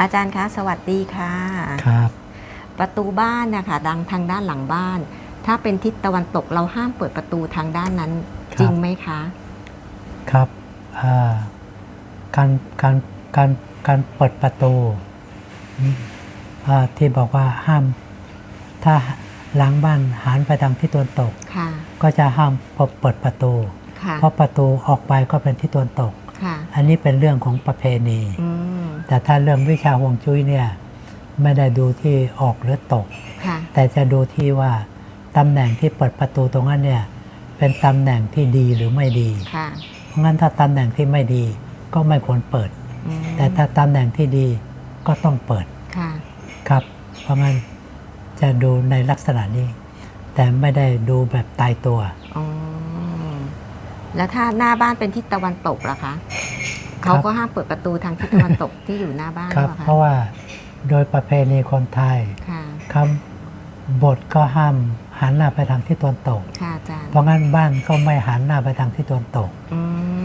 อาจารย์คะ สวัสดีค่ะ ครับ ประตูบ้านนะคะดังทางด้านหลังบ้าน ถ้าเป็นทิศตะวันตกเราห้ามเปิดประตูทางด้านนั้น ครับ จริงไหมคะ ครับอ่าการการการการเปิดประตูอืมอ่าที่บอกว่าห้าม ถ้าหลังบ้านหันไปทางทิศตะวันตก ค่ะ ก็จะห้ามเปิดประตู ค่ะ เพราะประตูออกไปก็เป็นทิศตะวันตกค่ะ อันนี้เป็นเรื่องของประเพณีอืมแต่ถ้าเรื่องวิชาฮวงจุ้ยเนี่ยไม่ได้ดูที่ออกหรือตกค่ะแต่จะดูที่ว่าตำแหน่งที่เปิดประตูตรงนั้นเนี่ยเป็นตำแหน่งที่ดีหรือไม่ดีค่ะเพราะงั้นถ้าตำแหน่งที่ไม่ดีก็ไม่ควรเปิดอืมแต่ถ้าตำแหน่งที่ดีก็ต้องเปิดค่ะครับ เพราะงั้นจะดูในลักษณะนี้ แต่ไม่ได้ดูแบบตายตัวอ๋อแล้วถ้าหน้าบ้านเป็นทิศตะวันตกล่ะคะ เขาก็ห้ามเปิดประตูทางทิศตะวันตกที่อยู่หน้าบ้านครับหอปล่เพราะว่าโดยประเพณีคนไทยค่ะคำบทก็ห้ามหันหน้าไปทางทิศตะวันตกค่ะอาจารย์เพราะงั้นบ้านก็ไม่หันหน้าไปทางทิศตะวันตกอื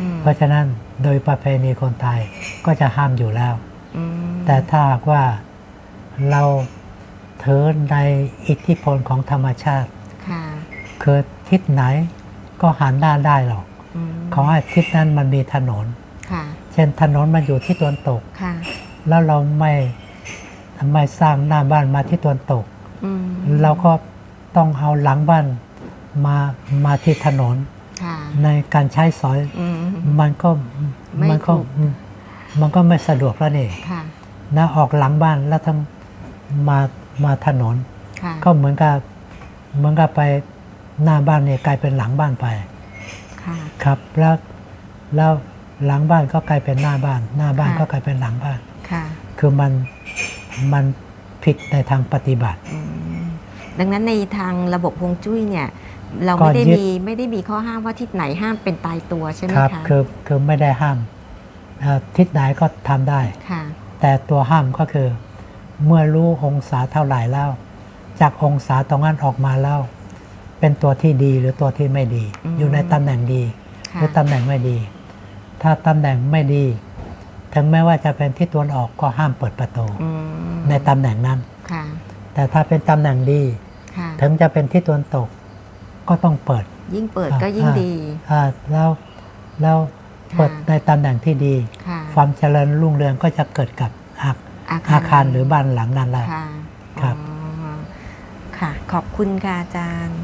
มเพราะฉะนั้นโดยประเพณีคนไทยก็จะห้ามอยู่แล้วอืมแต่ถ้าหากว่าเราถือในอิทธิพลของธรรมชาติค่ะคือทิศไหนก็หันหน้าได้หรอกอืมขอให้ทิศนั้นมันมีถนนค่ะ เช่นถนนมันอยู่ที่ตะวันตกค่ะแล้วเราไม่ไม่สร้างหน้าบ้านมาที่ตะวันตกอืมเราก็ต้องเอาหลังบ้านมามาที่ถนนค่ะในการใช้สอยอืมมันก็ไม่มันก็ถูกมันก็ไม่สะดวกแล้วนี่ค่ะนะออกหลังบ้านแล้วทั้งมามาถนนค่ะก็เหมือนกับเหมือนกับไปหน้าบ้านเนี่ยกลายเป็นหลังบ้านไปค่ะครับแล้วแล้ว หลังบ้านก็กลายเป็นหน้าบ้าน หน้าบ้านค่ะก็กลายเป็นหลังบ้านค่ะคือมันมันผิดในทางปฏิบัติอืมดังนั้นในทางระบบฮวงจุ้ยเนี่ย เราก็ไม่ได้ยึดมีไม่ได้มีข้อห้ามว่าทิศไหนห้ามเป็นตายตัวใช่ไหมครับคะคือคือไม่ได้ห้ามเอ่อทิศไหนก็ทำได้ค่ะแต่ตัวห้ามก็คือ เมื่อรู้องศาเท่าไหร่แล้ว จากองศาตรงนั้นออกมาแล้ว เป็นตัวที่ดีหรือตัวที่ไม่ดีอืมอยู่ในตำแหน่งดีหค่ะรือตำแหน่งไม่ดี ถ้าตำแหน่งไม่ดี ถึงแม้ว่าจะเป็นที่ตะวันออกก็ห้ามเปิดประตูอืมในตำแหน่งนั้นค่ะแต่ถ้าเป็นตำแหน่งดีค่ะถึงจะเป็นที่ตะวันตก ก็ต้องเปิด ยิ่งเปิดอ่าก็ยิ่งอ่าดีอ่าแล้วแล้วค่ะเปิดในตำแหน่งที่ดีค่ะความเจริญรุ่งเรืองก็จะเกิดกับอาอาคารหรือบ้านหลังนั้นแล้วค่ะครับอ๋อค่ะ ขอบคุณค่ะอาจารย์